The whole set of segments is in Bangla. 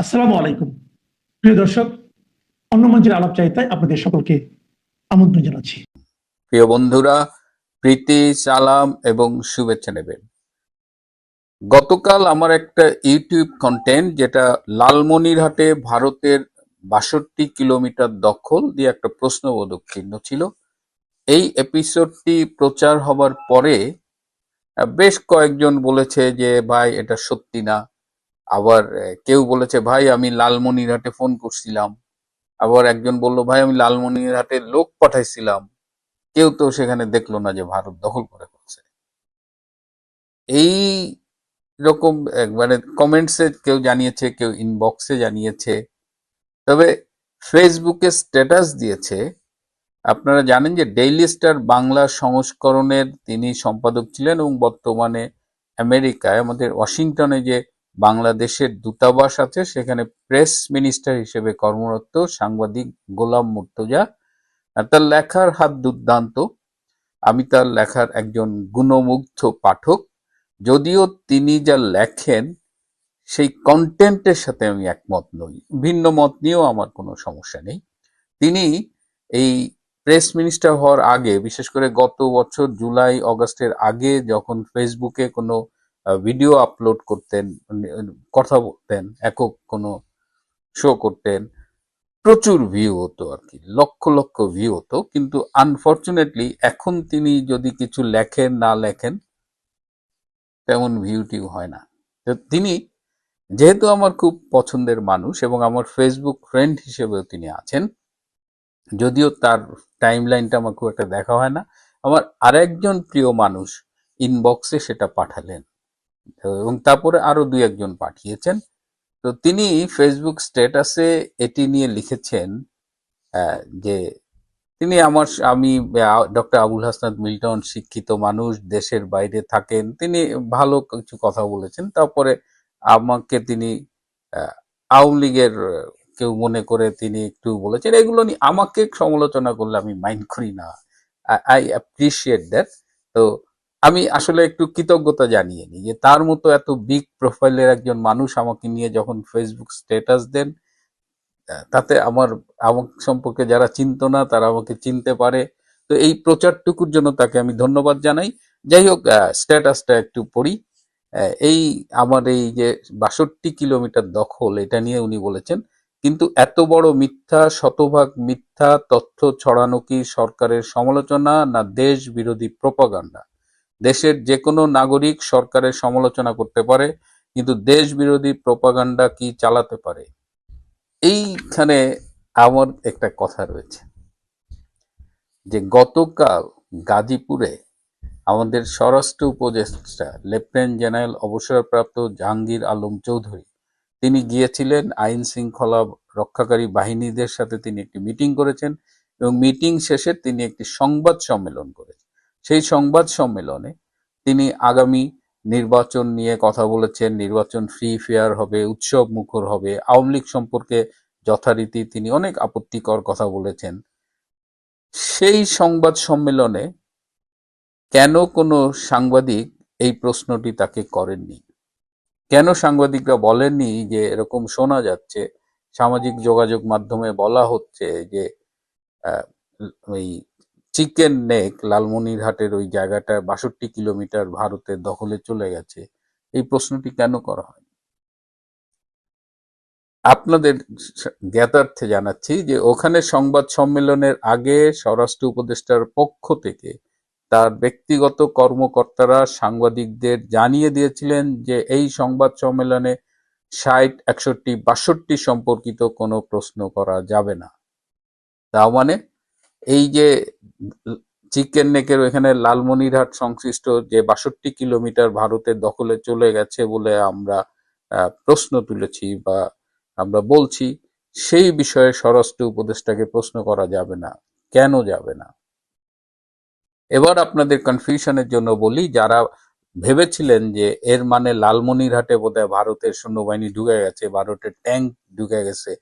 আসসালামু আলাইকুম। প্রিয় দর্শক, অন্য মঞ্চের আলাপ চাইতায় আপনাদের সকলকে আমন্ত্রণ জানাচ্ছি। প্রিয় বন্ধুরা, প্রীতি, সালাম এবং শুভেচ্ছা নেবেন। গতকাল আমার একটা ইউটিউব কন্টেন্ট যেটা লালমনিরহাটে ভারতের বাষট্টি কিলোমিটার দখল দিয়ে একটা প্রশ্নবোধক চিহ্ন ছিল। এই এপিসোডটি প্রচার হবার পরে বেশ কয়েকজন বলেছে যে, ভাই, এটা সত্যি না। আবার কেউ বলেছে, ভাই, আমি লালমনিরহাটে ফোন করছিলাম। আবার একজন বলল, ভাই, আমি লালমনিরহাটে লোক পাঠাইছিলাম। কেউ তো সেখানে দেখল না যে ভারত দখল করে ফেলছে। এই রকম মানে কমেন্টসে কেউ জানিয়েছে, কেউ ইনবক্সে জানিয়েছে। তবে ফেসবুকে স্ট্যাটাস দিয়েছে, আপনারা জানেন যে ডেইলি স্টার বাংলা সংস্করণের তিনি সম্পাদক ছিলেন এবং বর্তমানে আমেরিকায়, আমাদের ওয়াশিংটনে যে বাংলাদেশের দূতাবাস আছে, সেখানে প্রেস মিনিস্টার হিসেবে কর্মরত সাংবাদিক গোলাম মুর্তজা। তার লেখার হাত দুর্দান্ত। আমি তার লেখার একজন গুণমুগ্ধ পাঠক। যদিও তিনি যা লেখেন, সেই কন্টেন্টের সাথে আমি একমত নই। ভিন্ন মত নিয়েও আমার কোনো সমস্যা নেই। তিনি এই প্রেস মিনিস্টার হওয়ার আগে, বিশেষ করে গত বছর জুলাই, অগস্টের আগে, যখন ফেসবুকে কোনো ভিডিও আপলোড করতেন কথা বলতেন, একক কোনো শো করতেন। প্রচুর ভিউ হতো আর কি, লক্ষ লক্ষ ভিউ হতো। কিন্তু আনফরচুনেটলি এখন তিনি যদি কিছু লেখেন, না লেখেন, তেমন ভিউ টিউ হয় না। তো তিনি যেহেতু আমার খুব পছন্দের মানুষ এবং আমার ফেসবুক ফ্রেন্ড হিসেবেও তিনি আছেন, যদিও তার টাইম লাইনটা আমার খুব একটা দেখা হয় না, আমার আরেকজন প্রিয় মানুষ ইনবক্সে সেটা পাঠালেন। এবং তারপরে আরও দুই একজন পাঠিয়েছেন। তো তিনি ফেসবুক স্ট্যাটাসে এটি নিয়ে লিখেছেন যে তিনি আমার আমি ডক্টর আবুল হাসনাত মিল্টন শিক্ষিত মানুষ, দেশের বাইরে থাকেন। তিনি ভালো কিছু কথা বলেছেন। তারপরে আমাকে তিনি আওয়ামী লীগের কেউ মনে করে তিনি একটু বলেছেন, এগুলো নিয়ে আমাকে সমালোচনা করলে আমি মাইন্ড করি না। আই অ্যাপ্রিসিয়েট দ্যাট তো আমি আসলে একটু কৃতজ্ঞতা জানিয়ে নিই যে তার মতো এত বিগ প্রোফাইলের একজন মানুষ আমাকে নিয়ে যখন ফেসবুক স্ট্যাটাস দেন তাতে আমার আমার সম্পর্কে যারা চিনতো না, তারা আমাকে চিনতে পারে। তো এই প্রচারটুকুর জন্য তাকে আমি ধন্যবাদ জানাই। যাই হোক স্ট্যাটাসটা একটু পড়ি। এই আমার এই যে বাষট্টি কিলোমিটার দখল, এটা নিয়ে উনি বলেছেন, কিন্তু এত বড় মিথ্যা, শতভাগ মিথ্যা তথ্য ছড়ানো কি সরকারের সমালোচনা না দেশ বিরোধী প্রপাগান্ডা দেশের যে কোনো নাগরিক সরকারের সমালোচনা করতে পারে, কিন্তু দেশ বিরোধী প্রপাগান্ডা কি চালাতে পারে? এইখানে আমার একটা কথা রয়েছে। যে গতকাল গাজীপুরে আমাদের স্বরাষ্ট্র উপদেষ্টা, লেফটেন্যান্ট জেনারেল অবসরপ্রাপ্ত জাহাঙ্গীর আলম চৌধুরী, তিনি গিয়েছিলেন আইন শৃঙ্খলা রক্ষাকারী বাহিনীদের সাথে তিনি একটি মিটিং করেছেন এবং মিটিং শেষে তিনি একটি সংবাদ সম্মেলন করেছেন। সেই সংবাদ সম্মেলনে তিনি আগামী নির্বাচন নিয়ে কথা বলেছেন। নির্বাচন ফ্রি ফেয়ার হবে, উৎসব মুখর হবে। আওয়ামী লীগ সম্পর্কে যথারীতি তিনি অনেক আপত্তিকর কথা বলেছেন। সেই সংবাদ সম্মেলনে কেন কোনো সাংবাদিক এই প্রশ্নটি তাকে করেননি? কেন সাংবাদিকরা বলেননি যে এরকম শোনা যাচ্ছে? সামাজিক যোগাযোগ মাধ্যমে বলা হচ্ছে যে ওই চিকেন নেক লালমনিরহাটের ওই জায়গাটা বাষট্টি কিলোমিটার ভারতের দখলে চলে গেছে। এই প্রশ্নটি কেন করা হয়? আপনাদের জ্ঞাতার্থে জানাচ্ছি যে ওখানে সংবাদ সম্মেলনের আগে স্বরাষ্ট্র উপদেষ্টার পক্ষ থেকে তার ব্যক্তিগত কর্মকর্তারা সাংবাদিকদের জানিয়ে দিয়েছিলেন যে এই সংবাদ সম্মেলনে ষাট, একষট্টি, বাষট্টি সম্পর্কিত কোনো প্রশ্ন করা যাবে না। তার মানে এই যে চিকেন নেকের ওখানে লালমনিরহাট সংশ্লিষ্ট যে বাষট্টি কিলোমিটার ভারতের দখলে চলে গেছে বলে আমরা প্রশ্ন তুলেছি বা আমরা বলছি, সেই বিষয়ে স্বরাষ্ট্র উপদেষ্টাকে প্রশ্ন করা যাবে না। কেন যাবে না? এবার আপনাদের কনফিউশনের জন্য বলি, যারা ভেবেছিলেন যে এর মানে লালমনিরহাটে বোধহয় ভারতের সৈন্যবাহিনী ঢুকে গেছে, ভারতের ট্যাঙ্ক ঢুকে গেছে,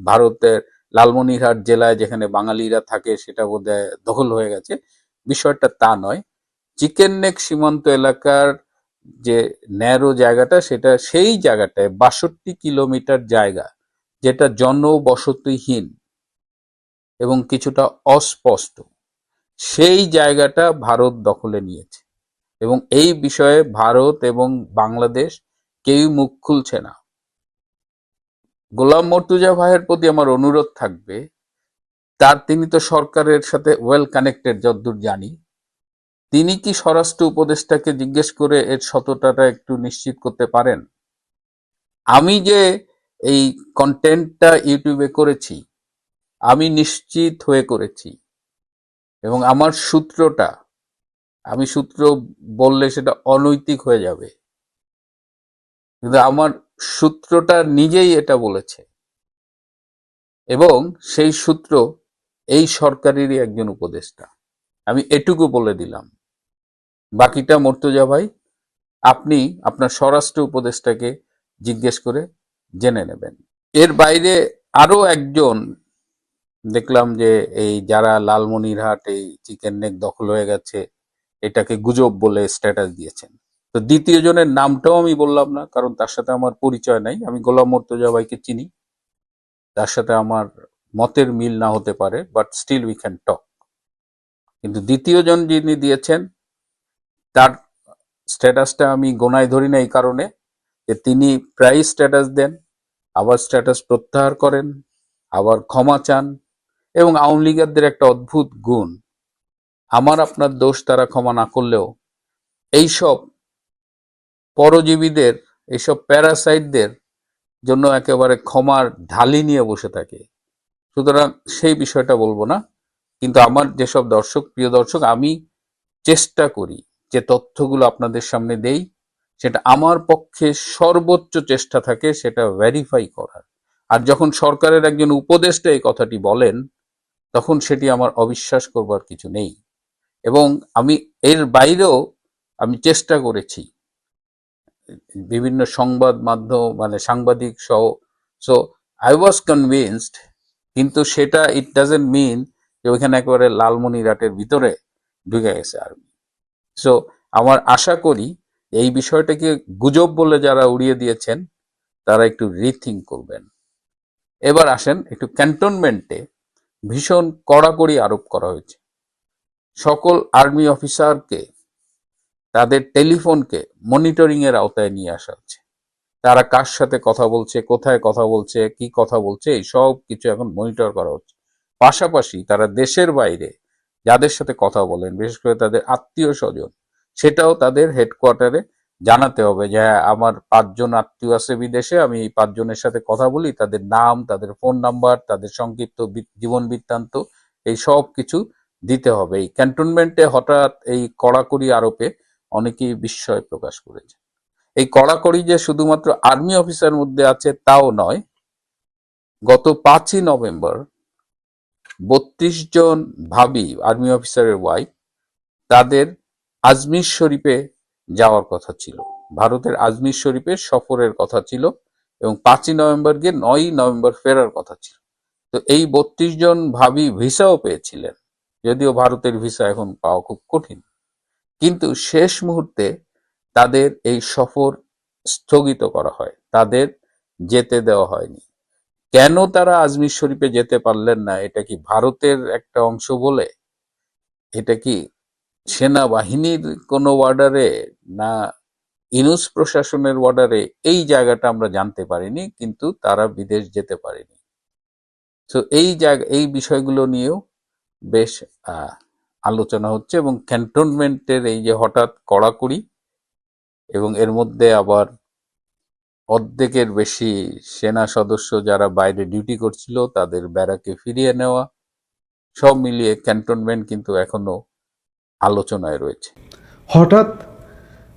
ভারতের লালমনিরহাট জেলায় যেখানে বাঙালিরা থাকে সেটা বোধহয় দখল হয়ে গেছে। বিষয়টা তা নয়। চিকেন নেক সীমান্ত এলাকার যে ন্যারো জায়গাটা, সেটা সেই জায়গাটায় বাষট্টি কিলোমিটার জায়গা, যেটা জনবসতিহীন এবং কিছুটা অস্পষ্ট, সেই জায়গাটা ভারত দখলে নিয়েছে। এবং এই বিষয়ে ভারত এবং বাংলাদেশ কেউ মুখ খুলছে না। গোলাম মর্তুজা ভাইয়ের প্রতি আমার অনুরোধ থাকবে, তার তিনি তো সরকারের সাথে ওয়েল কানেক্টেড যদ্দূর জানি, তিনি কি স্বরাষ্ট্র উপদেষ্টাকে জিজ্ঞেস করে এর সততাটা একটু নিশ্চিত করতে পারেন? আমি যে এই কন্টেন্টটা ইউটিউবে করেছি, আমি নিশ্চিত হয়ে করেছি এবং আমার সূত্রটা, আমি সূত্র বললে সেটা অনৈতিক হয়ে যাবে। কিন্তু আমার সূত্রটা নিজেই এটা বলেছে। এবং সেই সূত্র এই সরকারেরই একজন উপদেষ্টা। আমি এটুকু বলে দিলাম। বাকিটা মর্তুজা ভাই আপনি আপনার স্বরাষ্ট্র উপদেষ্টাকে জিজ্ঞেস করে জেনে নেবেন। এর বাইরে আরও একজন, দেখলাম যে এই যারা লালমনিরহাট এই চিকেন নেক দখল হয়ে গেছে, এটাকে গুজব বলে স্ট্যাটাস দিয়েছেন। তো দ্বিতীয় জনের নামটাও আমি বললাম না, কারণ তার সাথে আমার পরিচয় নাই। আমি গোলাম মর্তুজা ভাইকে চিনি। তার সাথে আমার মতের মিল না হতে পারে but still we can talk কিন্তু দ্বিতীয় জন যিনি দিয়েছেন, তার স্ট্যাটাসটা আমি গোনায় ধরি না এই কারণে যে তিনি প্রায় স্ট্যাটাস দেন, আবার স্ট্যাটাস প্রত্যাহার করেন, আবার ক্ষমা চান, এবং আওয়ামী লীগারদের একটা অদ্ভুত গুণ। আমার আপনার দোষ তারা ক্ষমা না করলেও, এইসব পরজীবীদের এইসব প্যারাসাইটদের জন্য একেবারে ক্ষমার ঢালি নিয়ে বসে থাকে। সুতরাং সেই বিষয়টা বলব না। কিন্তু আমার যেসব দর্শক, প্রিয় দর্শক, আমি চেষ্টা করি যে তথ্যগুলো আপনাদের সামনে দেই, সেটা আমার পক্ষে সর্বোচ্চ চেষ্টা থাকে সেটা ভেরিফাই করার। আর যখন সরকারের একজন উপদেষ্টা এই কথাটি বলেন, তখন সেটি আমার অবিশ্বাস করবার কিছু নেই। এবং আমি এর বাইরেও আমি চেষ্টা করেছি বিভিন্ন সংবাদ মাধ্যম মানে সাংবাদিক সহ। সো আই ওয়াজ কনভিনসড কিন্তু সেটা ইট ডাজেন্ট মিন যে ওইখানে একেবারে লালমনিরহাটের ভিতরে ঢুকে গেছে আর্মি সো আমার আশা করি এই বিষয়টাকে গুজব বলে যারা উড়িয়ে দিয়েছেন, তারা একটু রিথিং করবেন। এবার আসেন একটু ক্যান্টনমেন্টে ভীষণ কড়াকড়ি আরোপ করা হয়েছে। সকল আর্মি অফিসারকে তাদের টেলিফোনকে মনিটরিং এর আওতায় নিয়ে আসা হচ্ছে। তারা কার সাথে কথা বলছে, কোথায় কথা বলছে, কি কথা বলছে, এই সব কিছু এখন মনিটর করা হচ্ছে। পাশাপাশি তারা দেশের বাইরে যাদের সাথে কথা বলেন, বিশেষ করে তাদের আত্মীয় স্বজন সেটাও তাদের হেডকোয়ার্টারে জানাতে হবে যে হ্যাঁ আমার পাঁচজন আত্মীয় আছে বিদেশে, আমি এই পাঁচজনের সাথে কথা বলি, তাদের নাম, তাদের ফোন নাম্বার তাদের সংক্ষিপ্ত জীবন বৃত্তান্ত, এই সব কিছু দিতে হবে। এই ক্যান্টনমেন্টে হঠাৎ এই কড়াকড়ি আরোপে অনেকেই বিস্ময় প্রকাশ করেছে এই কড়াকড়ি যে শুধুমাত্র আর্মি অফিসার মধ্যে আছে তাও নয়, গত পাঁচই নভেম্বর বত্রিশ জন ভাবি আর্মি অফিসারের ওয়াইফ তাদের আজমির শরীফে যাওয়ার কথা ছিল। ভারতের আজমির শরীফে সফরের কথা ছিল এবং পাঁচই নভেম্বর গিয়ে নয়ই নভেম্বর ফেরার কথা ছিল। তো এই বত্রিশ জন ভাবি ভিসাও পেয়েছিলেন, যদিও ভারতের ভিসা এখন পাওয়া খুব কঠিন। কিন্তু শেষ মুহূর্তে তাদের এই সফর স্থগিত করা হয়। তাদের যেতে দেওয়া হয়নি। কেন তারা আজমির শরীফে যেতে পারলেন না এটা কি ভারতের একটা অংশ বলে? এটা কি সেনাবাহিনীর কোনো ওয়ার্ডারে না ইনুস প্রশাসনের ওয়ার্ডারে? এই জায়গাটা আমরা জানতে পারিনি কিন্তু তারা বিদেশ যেতে পারেনি। তো এই জায়গা এই বিষয়গুলো নিয়েও বেশ আহ, আলোচনা হচ্ছে এবং ক্যান্টনমেন্টের এই যে হঠাৎ কড়াকড়ি এবং এর মধ্যে আবার অর্ধেকের বেশি সেনা সদস্য যারা বাইরে ডিউটি করছিল, তাদের ব্যারাকে ফিরিয়ে নেওয়া, সব মিলিয়ে ক্যান্টনমেন্ট কিন্তু এখনও আলোচনায় রয়েছে। হঠাৎ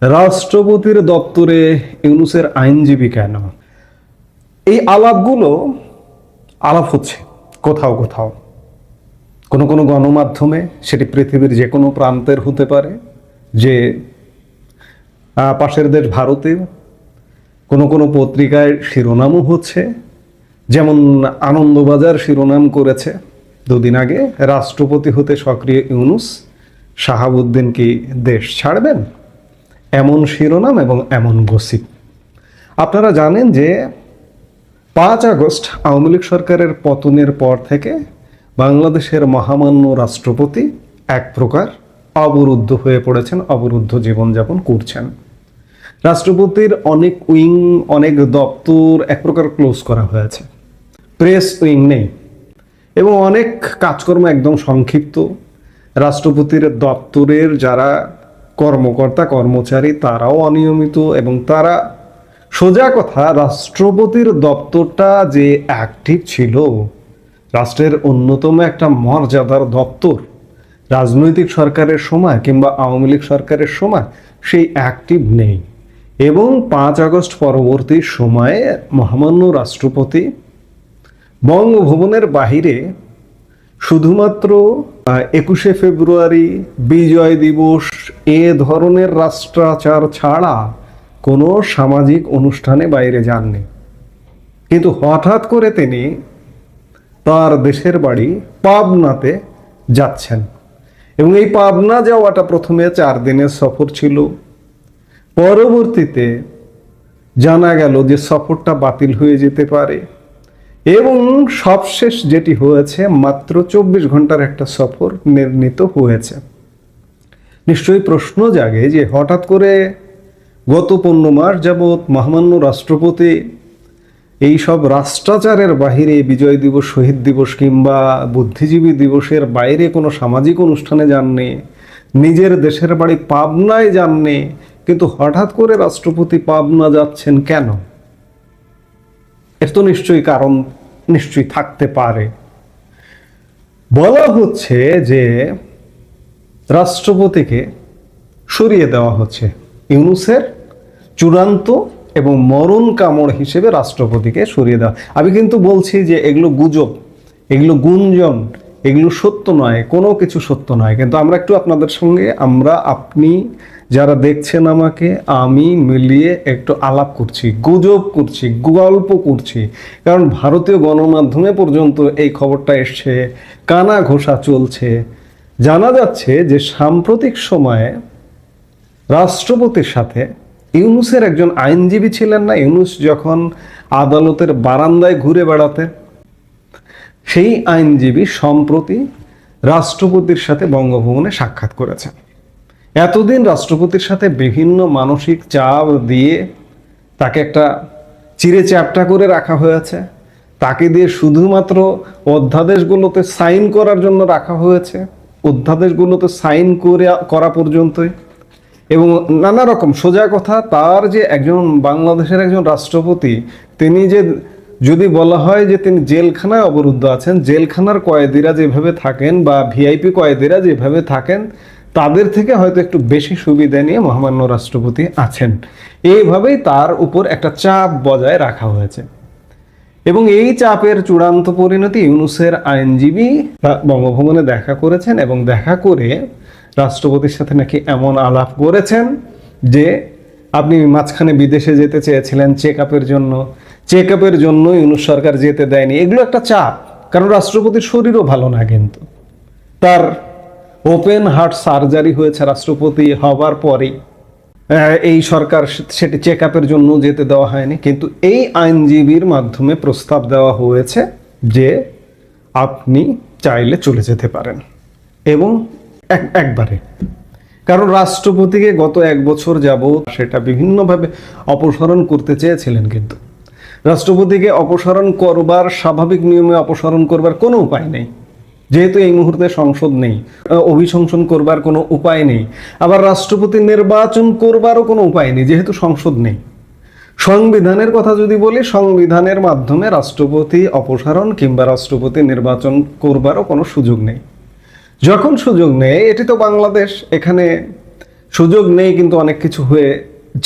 রাষ্ট্রপতির দপ্তরে ইউনুসের আইনজীবী কেন? এই আলাপগুলো আলাপ হচ্ছে, কোথাও কোথাও। কোনো কোনো গণমাধ্যমে সেটি পৃথিবীর যে কোনো প্রান্তের হতে পারে, যে পাশের দেশ ভারতেও কোনো কোনো পত্রিকায় শিরোনামও হচ্ছে। যেমন আনন্দবাজার শিরোনাম করেছে দুদিন আগে, রাষ্ট্রপতি হতে সক্রিয় ইউনুস শাহাবুদ্দিন কি দেশ ছাড়বেন? এমন শিরোনাম এবং এমন গসিপ। আপনারা জানেন যে পাঁচ আগস্ট আওয়ামী লীগ সরকারের পতনের পর থেকে বাংলাদেশের মহামান্য রাষ্ট্রপতি এক প্রকার অবরুদ্ধ হয়ে পড়েছেন, অবরুদ্ধ জীবনযাপন করছেন। রাষ্ট্রপতির অনেক উইং, অনেক দপ্তর এক প্রকার ক্লোজ করা হয়েছে। প্রেস উইং নেই। এবং অনেক কাজকর্ম একদম সংক্ষিপ্ত। রাষ্ট্রপতির দপ্তরের যারা কর্মকর্তা, কর্মচারী, তারাও অনিয়মিত এবং তারা সোজা কথা, রাষ্ট্রপতির দপ্তরটা যে অ্যাক্টিভ ছিল রাষ্ট্রের অন্যতম একটা মর্যাদার দপ্তর। রাজনৈতিক সরকারের সময় কিংবা আওয়ামী লীগ সরকারের সময় সেই অ্যাক্টিভ নেই। এবং পাঁচ আগস্ট পরবর্তী সময়ে মহামান্য রাষ্ট্রপতি বঙ্গভবনের বাহিরে শুধুমাত্র একুশে ফেব্রুয়ারি বিজয় দিবস এ ধরনের রাষ্ট্রাচার ছাড়া কোনো সামাজিক অনুষ্ঠানে বাইরে যাননি। কিন্তু হঠাৎ করে তিনি তার দেশের বাড়ি পাবনাতে যাচ্ছেন। এবং এই পাবনা যাওয়াটা প্রথমে চার দিনের সফর ছিল। পরবর্তীতে জানা গেল যে সফরটা বাতিল হয়ে যেতে পারে। এবং সবশেষ যেটি হয়েছে, মাত্র চব্বিশ ঘণ্টার একটা সফর নির্ণীত হয়েছে। নিশ্চয়ই প্রশ্ন জাগে যে হঠাৎ করে গত পনেরো মাস যাবৎ মহামান্য রাষ্ট্রপতি এই সব রাষ্ট্রাচারের বাইরে বিজয় দিবস, শহীদ দিবস কিংবা বুদ্ধিজীবী দিবসের বাইরে কোনো সামাজিক অনুষ্ঠানে যাননি, নিজের দেশের বাড়ি পাবনায় যাননি, কিন্তু হঠাৎ করে রাষ্ট্রপতি পাবনা যাচ্ছেন কেন? এর তো নিশ্চয়ই কারণ নিশ্চয়ই থাকতে পারে। বলা হচ্ছে যে রাষ্ট্রপতিকে সরিয়ে দেওয়া হচ্ছে ইউনুসের চূড়ান্ত এবং মরণ কামড় হিসেবে রাষ্ট্রপতিকে সরিয়ে দেওয়া। আমি কিন্তু বলছি যে এগুলো গুজব, এগুলো গুঞ্জন, এগুলো সত্য নয়, কোনো কিছু সত্য নয়। কিন্তু আমরা একটু আপনাদের সঙ্গে, আমরা, আপনি যারা দেখছেন আমাকে, আমি মিলিয়ে একটু আলাপ করছি, গুজব করছি, গল্প করছি। কারণ ভারতীয় গণমাধ্যমে পর্যন্ত এই খবরটা এসছে, কানা ঘোষা চলছে। জানা যাচ্ছে যে সাম্প্রতিক সময়ে রাষ্ট্রপতির সাথে ইউনুসের একজন আইনজীবী ছিলেন না? ইউনুস যখন আদালতের বারান্দায় ঘুরে বেড়াতে, সেই আইনজীবী সম্প্রতি রাষ্ট্রপতির সাথে বঙ্গভবনে সাক্ষাৎ করেছেন। এতদিন রাষ্ট্রপতির সাথে বিভিন্ন মানসিক চাপ দিয়ে তাকে একটা চিরে চ্যাপটা করে রাখা হয়েছে। তাকে দিয়ে শুধুমাত্র অধ্যাদেশগুলোতে সাইন করার জন্য রাখা হয়েছে। অধ্যাদেশগুলোতে সাইন করে, করা পর্যন্তই। এবং নানা রকম সোজা কথা, তার যে একজন বাংলাদেশের একজন রাষ্ট্রপতি, তিনি যে যদি বলা হয় যে তিনি জেলখানায় অবরুদ্ধ আছেন, জেলখানার কয়েদিরা যেভাবে থাকেন বা ভিআইপি কয়েদিরা যেভাবে থাকেন, তাদের থেকে হয়তো একটু বেশি সুবিধা নিয়ে মহামান্য রাষ্ট্রপতি আছেন। এইভাবেই তার উপর একটা চাপ বজায় রাখা হয়েছে। এবং এই চাপের চূড়ান্ত পরিণতি ইউনুসের আইনজীবী বঙ্গভবনে দেখা করেছেন এবং দেখা করে রাষ্ট্রপতির সাথে নাকি এমন আলাপ করেছেন যে আপনি মাঝখানে বিদেশে যেতে চেয়েছিলেন চেক আপের জন্য। চেক আপের জন্য ইউনুস সরকার যেতে দেয়নি। এগুলো একটা চাপ, কারণ রাষ্ট্রপতির শরীরও ভালো না কিন্তু। তার ওপেন হার্ট সার্জারি হয়েছে রাষ্ট্রপতি হবার পরেই। এই সরকার সেটি চেক আপের জন্য যেতে দেওয়া হয়নি, কিন্তু এই আইনজীবীর মাধ্যমে প্রস্তাব দেওয়া হয়েছে যে আপনি চাইলে চলে যেতে পারেন। এবং একবারে। কারণ রাষ্ট্রপতিকে গত এক বছর যাবৎ সেটা বিভিন্নভাবে অপসারণ করতে চেয়েছিলেন কিন্তু। রাষ্ট্রপতিকে অপসারণ করবার, স্বাভাবিক নিয়মে অপসারণ করবার কোনো উপায় নেই। যেহেতু এই মুহূর্তে সংসদ নেই অভিশংসন করবার কোনো উপায় নেই, আবার রাষ্ট্রপতি নির্বাচন করবারও কোনো উপায় নেই, যেহেতু সংসদ নেই। সংবিধানের কথা যদি বলি, সংবিধানের মাধ্যমে রাষ্ট্রপতি অপসারণ কিংবা রাষ্ট্রপতি নির্বাচন করবারও কোনো সুযোগ নেই। যখন সুযোগ নেই, এটি তো বাংলাদেশ, এখানে সুযোগ নেই কিন্তু অনেক কিছু হয়ে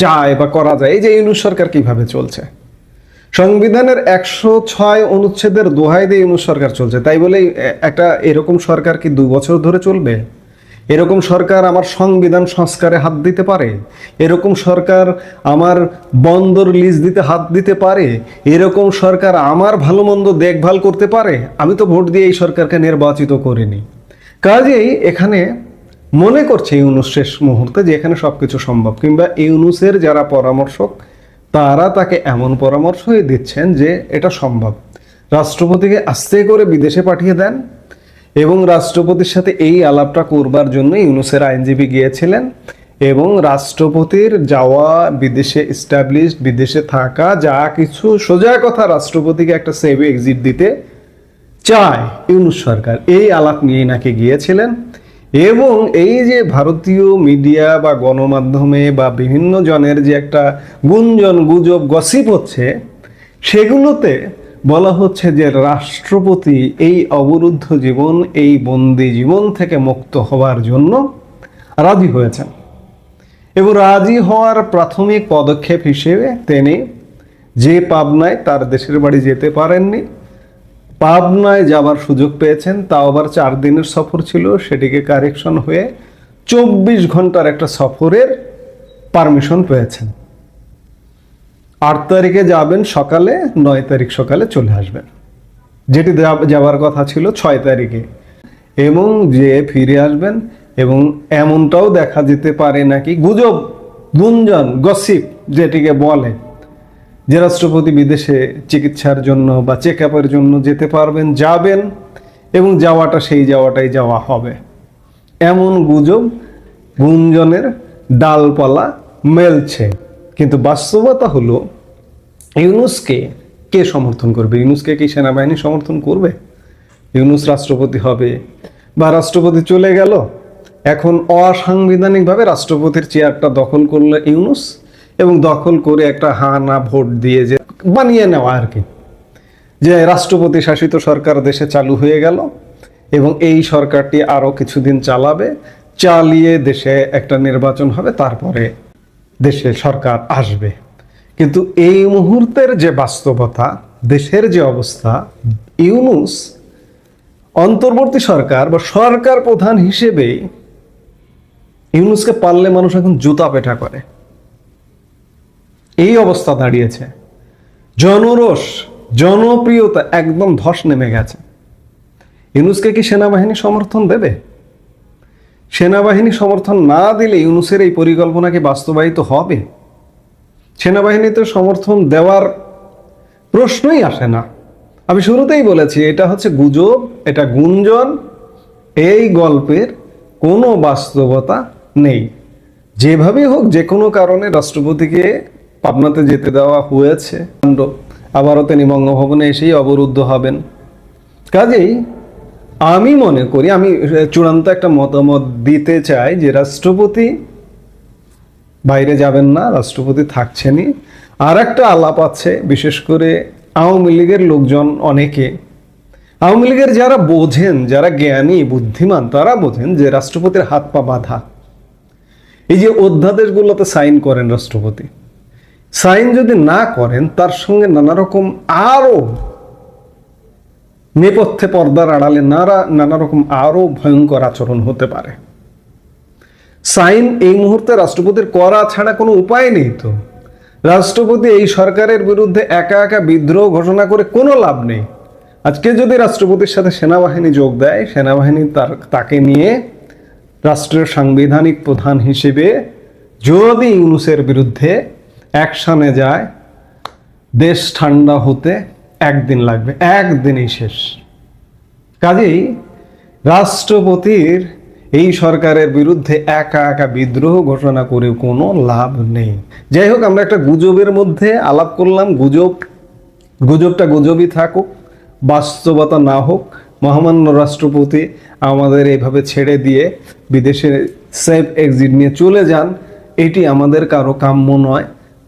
যায় বা করা যায়। এই যে ইউনুস সরকার কীভাবে চলছে? সংবিধানের একশো ছয় অনুচ্ছেদের দোহাই দিয়ে ইউনুস সরকার চলছে। তাই বলে একটা এরকম সরকার কি দুই বছর ধরে চলবে? এরকম সরকার আমার সংবিধান সংস্কারে হাত দিতে পারে? এরকম সরকার আমার বন্দর লিজ দিতে হাত দিতে পারে? এরকম সরকার আমার ভালো মন্দ দেখভাল করতে পারে? আমি তো ভোট দিয়ে এই সরকারকে নির্বাচিত করিনি। কাজেই এখানে মনে করছে ইউনুস শেষ মুহূর্তে যে এখানে সবকিছু সম্ভব, কিংবা ইউনুসের যারা পরামর্শক, তারা তাকে এমন পরামর্শই দিচ্ছেন যে এটা সম্ভব। রাষ্ট্রপতিকে আস্তে করে বিদেশে পাঠিয়ে দেন, এবং রাষ্ট্রপতির সাথে এই আলাপটা করবার জন্য ইউনুসের আইনজীবী গিয়েছিলেন, এবং রাষ্ট্রপতির যাওয়া, বিদেশে এস্টাবলিশড বিদেশে থাকা, যা কিছু সোজা কথা রাষ্ট্রপতিকে একটা সেভ এক্সিট দিতে চায় ইউনুস সরকার। এই আলাপ নিয়ে নাকি গিয়েছিলেন। এবং এই যে ভারতীয় মিডিয়া বা গণমাধ্যমে বা বিভিন্ন জনের যে একটা গুঞ্জন, গুজব, গসিপ হচ্ছে, সেগুলোতে বলা হচ্ছে যে রাষ্ট্রপতি এই অবরুদ্ধ জীবন, এই বন্দি জীবন থেকে মুক্ত হওয়ার জন্য রাজি হয়েছেন। এবং রাজি হওয়ার প্রাথমিক পদক্ষেপ হিসেবে তিনি যে পাবনায় তার দেশের বাড়ি যেতে পারেননি পাবনায় যাবার সুযোগ পেয়েছেন, তাও আবার চার দিনের সফর ছিল, সেটিকে কারেকশন হয়ে চব্বিশ ঘণ্টার একটা সফরের পারমিশন পেয়েছেন। আট তারিখে যাবেন সকালে, নয় তারিখ সকালে চলে আসবেন। যেটি যাবার কথা ছিল ছয় তারিখে। এবং যে ফিরে আসবেন, এবং এমনটাও দেখা যেতে পারে নাকি, গুজব, গুঞ্জন, গসিপ, যেটিকে বলে। যে রাষ্ট্রপতি বিদেশে চিকিৎসার জন্য বা চেক আপের জন্য যেতে পারবেন, যাবেন এবং যাওয়াটা সেই যাওয়াটাই যাওয়া হবে। এমন গুজব গুঞ্জনের ডালপালা মেলছে। কিন্তু বাস্তবতা হলো, ইউনুসকে কে সমর্থন করবে? ইউনুসকে কি সেনাবাহিনী সমর্থন করবে? ইউনুস রাষ্ট্রপতি হবে বা রাষ্ট্রপতি চলে গেল? এখন অসাংবিধানিকভাবে রাষ্ট্রপতির চেয়ারটা দখল করল ইউনুস এবং দখল করে একটা হা না ভোট দিয়ে যে বানিয়ে নেওয়া আর কি। যে রাষ্ট্রপতি শাসিত সরকার দেশে চালু হয়ে গেল এবং এই সরকারটি আরও কিছুদিন চালাবে, চালিয়ে দেশে একটা নির্বাচন হবে, তারপরে দেশে সরকার আসবে। কিন্তু এই মুহূর্তের যে বাস্তবতা, দেশের যে অবস্থা, ইউনুস অন্তর্বর্তী সরকার বা সরকার প্রধান হিসেবে ইউনুসকে পারলে মানুষ এখন জুতা পেটা করে। এই অবস্থা দাঁড়িয়েছে। জনরোষ, জনপ্রিয়তা একদম ধস নেমে গেছে। ইউনুসকে কি সেনাবাহিনী সমর্থন দেবে? সেনাবাহিনী সমর্থন না দিলে ইউনুসের এই পরিকল্পনা কি বাস্তবায়িত হবে? সেনাবাহিনীতে সমর্থন দেওয়ার প্রশ্নই আসে না। আমি শুরুতেই বলেছি, এটা হচ্ছে গুজব, এটা গুঞ্জন, এই গল্পের কোনো বাস্তবতা নেই। যেভাবেই হোক, যে কোনো কারণে রাষ্ট্রপতিকে পাবনাতে যেতে দেওয়া হয়েছে। কাণ্ড। আবারও তিনি বঙ্গভবনে এসেই অবরুদ্ধ হবেন। কাজেই আমি মনে করি, আমি চূড়ান্ত একটা মতামত দিতে চাই যে রাষ্ট্রপতি বাইরে যাবেন না, রাষ্ট্রপতি থাকছেনই। আর একটা আলাপ আছে, বিশেষ করে আওয়ামী লীগের লোকজন অনেকে। আওয়ামী লীগের যারা বোঝেন, যারা জ্ঞানী, বুদ্ধিমান, তারা বোঝেন যে রাষ্ট্রপতির হাত পা বাঁধা। এই যে অধ্যাদেশগুলোতে সাইন করেন রাষ্ট্রপতি। সাইন যদি না করেন, তার সঙ্গে নানা রকম আরও নেপথ্যে পর্দার আড়ালে নানা নানা রকম আরও ভয়ঙ্কর আচরণ হতে পারে। সাইন এই মুহূর্তে রাষ্ট্রপতির করা ছাড়া কোনো উপায় নেই তো। রাষ্ট্রপতি এই সরকারের বিরুদ্ধে একা একা বিদ্রোহ ঘোষণা করে কোনো লাভ নেই। আজকে যদি রাষ্ট্রপতির সাথে সেনাবাহিনী যোগ দেয়, সেনাবাহিনী তার, তাকে নিয়ে রাষ্ট্রের সাংবিধানিক প্রধান হিসেবে যদি ইউনুসের বিরুদ্ধে অ্যাকশনে যায়, দেশ ঠান্ডা হতে একদিন লাগবে, একদিনই শেষ। কাজেই রাষ্ট্রপতির এই সরকারের বিরুদ্ধে একা একা বিদ্রোহ ঘোষণা করে কোনো লাভ নেই। যাই হোক, আমরা একটা গুজবের মধ্যে আলাপ করলাম। গুজব, গুজবটা গুজবই থাকুক, বাস্তবতা না হোক, মহামান্য রাষ্ট্রপতি আমাদের এইভাবে ছেড়ে দিয়ে বিদেশে সেফ এক্সিট নিয়ে চলে যান, এটি আমাদের কারও কাম্য নয়।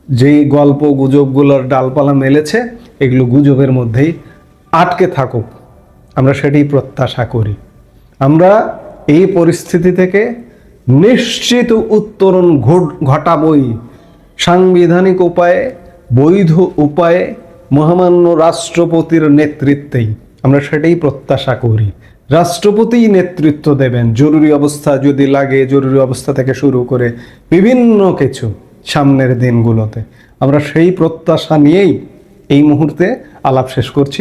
যেই গল্প গুজবগুলোর ডালপালা মেলেছে, এগুলো গুজবের মধ্যেই আটকে থাকুক। আমরা সেটাই প্রত্যাশা করি। আমরা এই পরিস্থিতি থেকে নিশ্চিত উত্তরণ ঘট- ঘটাবই। সাংবিধানিক উপায়ে, বৈধ উপায়ে, মহামান্য রাষ্ট্রপতির নেতৃত্বেই। আমরা সেটাই প্রত্যাশা করি। রাষ্ট্রপতিই নেতৃত্ব দেবেন। জরুরি অবস্থা যদি লাগে, জরুরি অবস্থা থেকে শুরু করে বিভিন্ন কিছু। সামনের দিনগুলোতে। আমরা সেই প্রত্যাশা নিয়েই এই মুহূর্তে আলাপ শেষ করছি।